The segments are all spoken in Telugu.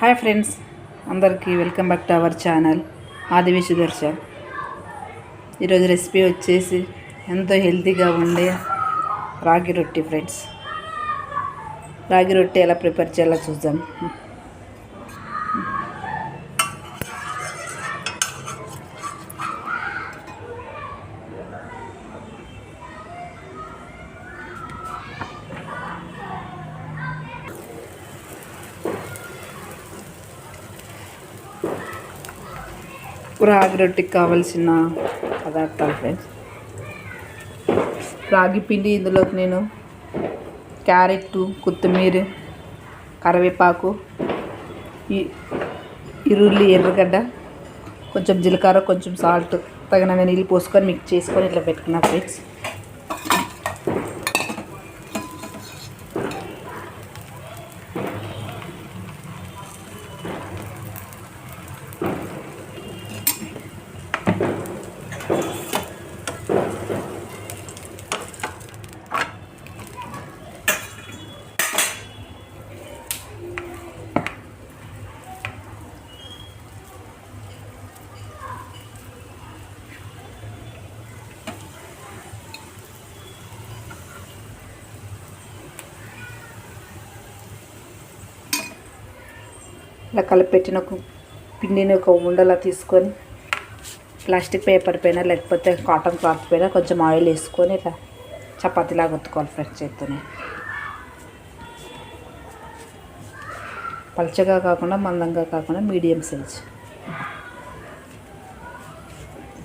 హాయ్ ఫ్రెండ్స్ అందరికీ welcome back to our channel Aadivi Sudarshan ఈరోజు రెసిపీ వచ్చేసి ఎంతో హెల్తీగా ఉండే రాగి రొట్టి ఫ్రెండ్స్. రాగి రొట్టి ఎలా ప్రిపేర్ చేయాలో చూద్దాం. రాగి రొట్టికి కావలసిన పదార్థాలు ఫ్రెండ్స్ రాగి పిండి ఇందులోకి నేను క్యారెట్ కొత్తిమీర కరివేపాకు ఈ ఈరుల్లి ఎర్రగడ్డ కొంచెం జీలకర్ర కొంచెం సాల్ట్ తగిన నీళ్ళు పోసుకొని మిక్స్ చేసుకొని ఇట్లా పెట్టుకున్నా ఫ్రెండ్స్ ఇలా కలిపెట్టిన ఒక పిండిని ఒక ఉండలా తీసుకొని ప్లాస్టిక్ పేపర్ పైన లేకపోతే కాటన్ క్లాత్ పైన కొంచెం ఆయిల్ వేసుకొని ఇట్లా చపాతీలాగా ఒత్తుకోవాలి ఫ్రెండ్స్ చేత్తోనే. పల్చగా కాకుండా మందంగా కాకుండా మీడియం సైజ్.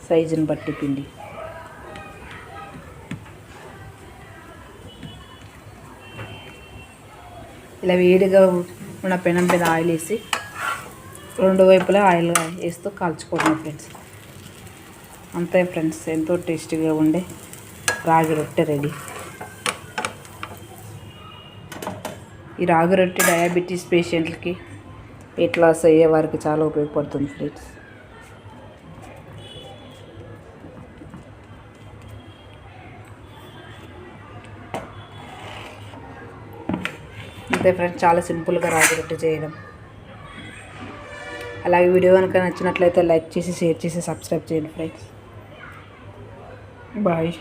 సైజుని బట్టి పిండి. ఇలా వేడిగా ఉన్న పెనం మీద ఆయిల్ వేసి రెండు వైపులా ఆయిల్ వేస్తూ కాల్చుకోవడం ఫ్రెండ్స్. అంతే ఫ్రెండ్స్ ఎంతో టేస్టీగా ఉండే రాగి రొట్టె రెడీ. ఈ రాగి రొట్టె డయాబెటీస్ పేషెంట్లకి వెయిట్ లాస్ అయ్యే వారికి చాలా ఉపయోగపడుతుంది ఫ్రెండ్స్. అంతే ఫ్రెండ్స్ చాలా సింపుల్గా రాగి రొట్టె చేయడం. అలాగే వీడియో కనుక నచ్చినట్లయితే లైక్ చేసి షేర్ చేసి సబ్స్క్రైబ్ చేయండి ఫ్రెండ్స్. బాయ్.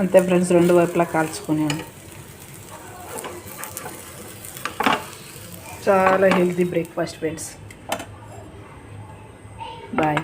అంతే ఫ్రెండ్స్ రెండు వైపులా కాల్చుకునేది. చాలా హెల్తీ బ్రేక్ఫాస్ట్ ఫ్రెండ్స్. బాయ్.